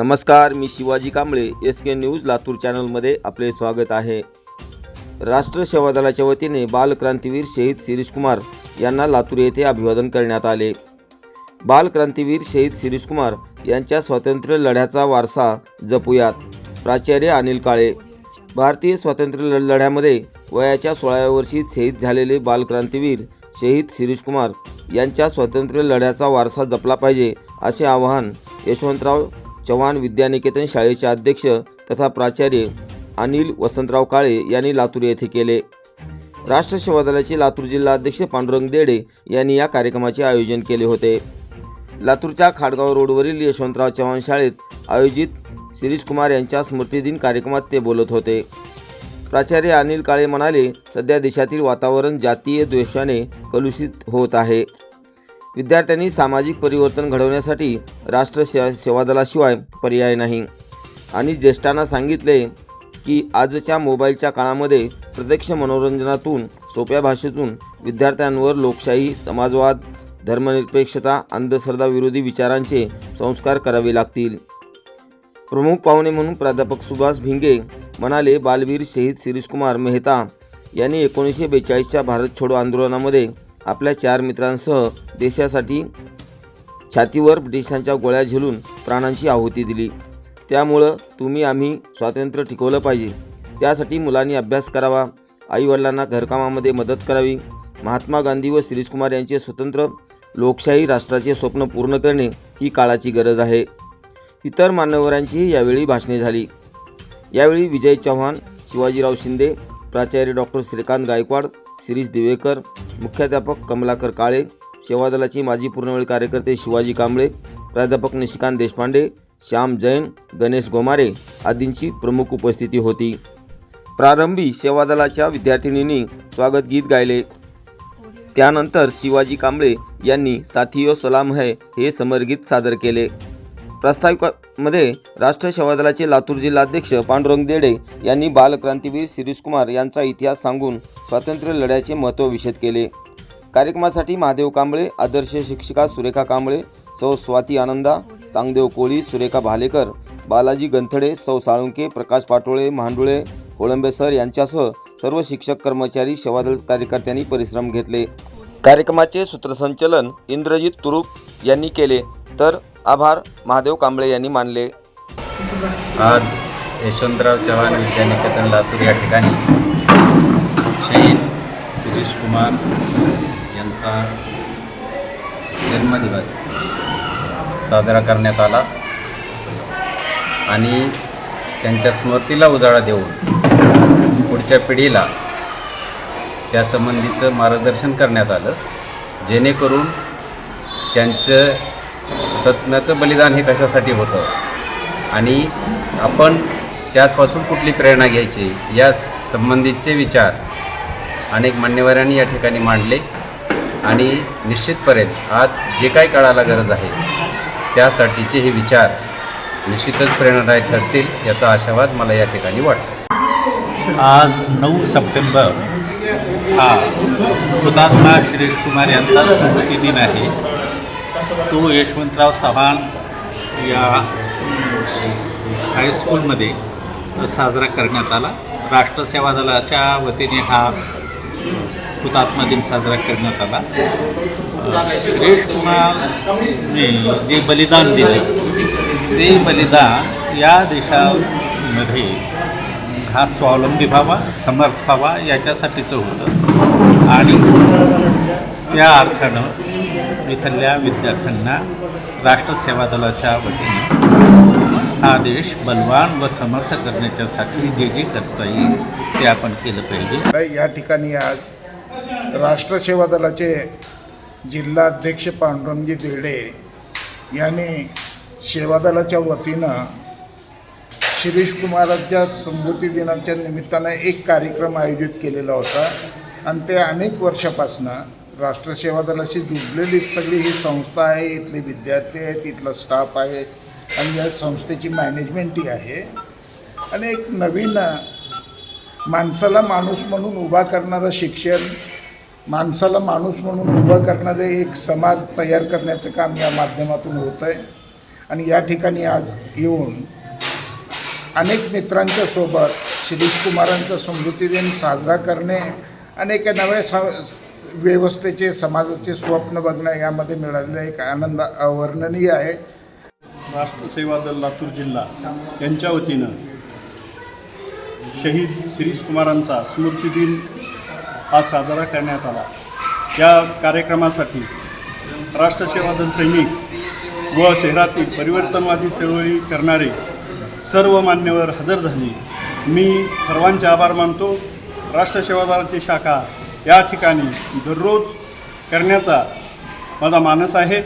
नमस्कार मी Shivaji Kamble S K news Latur चॅनलमध्ये आपले स्वागत आहे. राष्ट्र सेवा दलाच्या वतीने बालक्रांतीवीर शहीद शिरीषकुमार यांना लातूर येथे अभिवादन करण्यात आले. बालक्रांतीवीर शहीद शिरीषकुमार यांच्या स्वातंत्र्य लढ्याचा वारसा जपूयात प्राचार्य अनिल काळे. भारतीय स्वातंत्र्य लढ लढ्यामध्ये वयाच्या सोळाव्या वर्षी शहीद झालेले बालक्रांतीवीर शहीद शिरीषकुमार यांच्या स्वातंत्र्य लढ्याचा वारसा जपला पाहिजे असे आवाहन यशवंतराव चव्हाण विद्यानिकेतन शाळेचे अध्यक्ष तथा प्राचार्य अनिल वसंतराव काळे यांनी लातूर येथे केले. राष्ट्र सेवा दलाचे लातूर जिल्हा अध्यक्ष पांडुरंग देडे यांनी या कार्यक्रमाचे आयोजन केले होते. लातूरच्या खाडगाव रोडवरील यशवंतराव चव्हाण शाळेत आयोजित शिरीष कुमार यांच्या स्मृतिदिन कार्यक्रमात ते बोलत होते. प्राचार्य अनिल काळे म्हणाले सध्या देशातील वातावरण जातीय द्वेषाने कलुषित होत आहे. विद्यार्थ्यांनी सामाजिक परिवर्तन घडवण्यासाठी राष्ट्र से सेवादलाशिवाय पर्याय नाही. आणि ज्येष्ठांना सांगितले की आजच्या मोबाईलच्या काळामध्ये प्रत्यक्ष मनोरंजनातून सोप्या भाषेतून विद्यार्थ्यांवर लोकशाही समाजवाद धर्मनिरपेक्षता अंधश्रद्धा विरोधी विचारांचे संस्कार करावे लागतील. प्रमुख पाहुणे म्हणून प्राध्यापक सुभाष भिंगे म्हणाले बालवीर शहीद शिरीषकुमार मेहता यांनी एकोणीसशे बेचाळीसच्या भारत छोडो आंदोलनामध्ये आपल्या चार मित्रांसह देशासाठी छातीवर ब्रिटिशांच्या गोळ्या झेलून प्राणांची आहुती दिली. त्यामुळं तुम्ही आम्ही स्वातंत्र्य टिकवलं पाहिजे. त्यासाठी मुलांनी अभ्यास करावा. आईवडिलांना घरकामामध्ये मदत करावी. महात्मा गांधी व शिरीषकुमार यांचे स्वतंत्र लोकशाही राष्ट्राचे स्वप्न पूर्ण करणे ही काळाची गरज आहे. इतर मान्यवरांचीही यावेळी भाषणे झाली. यावेळी विजय चव्हाण शिवाजीराव शिंदे प्राचार्य डॉक्टर श्रीकांत गायकवाड शिरीष दिवेकर मुख्याध्यापक कमलाकर काळे सेवा दलाचे माजी पूर्णवेळ कार्यकर्ते शिवाजी कांबळे प्राध्यापक निशिकांत देशपांडे श्याम जैन गणेश गोमारे आदींची प्रमुख उपस्थिती होती. प्रारंभी सेवा दलाच्या विद्यार्थिनींनी स्वागत गीत गायले. त्यानंतर शिवाजी कांबळे यांनी साथियो सलाम है हे समरगीत सादर केले. प्रास्ताविकामध्ये राष्ट्र सेवा दलाचे लातूर जिल्हाध्यक्ष पांडुरंग देडे यांनी बालक्रांतीवीर शिरीष कुमार यांचा इतिहास सांगून स्वातंत्र्य लढ्याचे महत्त्व विशद केले. कार्यक्रमासाठी महादेव कांबळे आदर्श शिक्षिका सुरेखा कांबळे सौ स्वाती आनंदा चांगदेव कोळी सुरेखा भालेकर बालाजी गंथडे सौ साळुंके प्रकाश पाटोळे मांडुळे होळंबे सर यांच्यासह सर्व शिक्षक कर्मचारी सेवादल कार्यकर्त्यांनी परिश्रम घेतले. कार्यक्रमाचे सूत्रसंचलन इंद्रजित तुरुप यांनी केले. तर आभार. महादेव कांबळे यांनी मानले. आज यशवंतराव चव्हाण विद्यानिकेतन लातूर या ठिकाणी शहीद शिरीष कुमार यांचा जन्मदिवस साजरा करण्यात आला आणि त्यांच्या स्मृतीला उजाळा देऊन पुढच्या पिढीला त्यासंबंधीचं मार्गदर्शन करण्यात आलं. जेणेकरून त्यांचं तज्ज्ञाचं बलिदान हे कशासाठी होतं? आणि आपण त्याचपासून कुठली प्रेरणा घ्यायची? या संबंधीचे विचार अनेक मान्यवरांनी या ठिकाणी मांडले. आणि निश्चितपर्यंत आज जे काय काळाला गरज आहे त्यासाठीचे हे विचार निश्चितच प्रेरणादायक ठरतील याचा आशावाद मला या ठिकाणी वाटतो. आज नऊ सप्टेंबर हा हुतात्मा सुरेश कुमार यांचा स्मृती दिन आहे. तो यशवंतराव चव्हाण या हायस्कूलमध्ये साजरा करण्यात आला. राष्ट्रसेवा दलाच्या वतीने हा हुतात्मा दिन साजरा करण्यात आला. सुरेश कुमारने जे बलिदान दिले ते बलिदान या देशामध्ये हा स्वावलंबी व्हावा समर्थ व्हावा याच्यासाठीचं होतं. आणि त्या अर्थानं इथल्या विद्यार्थ्यांना राष्ट्रसेवा दलाच्या वतीने हा देश बलवान व समर्थ करण्याच्यासाठी जे जे करता येईल ते आपण केलं पाहिजे. या ठिकाणी आज राष्ट्रसेवा दलाचे जिल्हाध्यक्ष पांडुरंगजी देडे यांनी सेवा दलाच्या वतीनं शिरीष कुमारांच्या स्मृती दिनाच्या निमित्तानं एक कार्यक्रम आयोजित केलेला होता. आणि ते अनेक वर्षापासनं राष्ट्रसेवा दलाशी जुडलेली सगळी ही संस्था आहे इथले विद्यार्थी आहेत इथला स्टाफ आहे आणि या संस्थेची मॅनेजमेंटही आहे. आणि एक नवीन माणसाला माणूस म्हणून उभा करणारं शिक्षण माणसाला माणूस म्हणून उभं करणारे एक समाज तयार करण्याचं काम या माध्यमातून होतं आहे आणि या ठिकाणी आज येऊन अनेक मित्रांच्या सोबत शिरीष कुमारांचा स्मृतिदिन साजरा करणे अनेक नव्या स व्यवस्थेचे समाजाचे स्वप्न बघणं यामध्ये मिळालेला एक आनंद अवर्णनीय आहे. राष्ट्रसेवा दल लातूर जिल्हा यांच्या वतीनं शहीद शिरीष कुमारांचा स्मृतिदिन हा साजरा करण्यात आला. या कार्यक्रमासाठी राष्ट्रसेवा दल सैनिक व शहरातील परिवर्तनवादी चळवळी करणारे सर्व मान्यवर हजर झाले. मी सर्वांचे आभार मानतो. राष्ट्रसेवा दलाची शाखा या ठिकाणी दररोज करण्याचा माझा मानस आहे.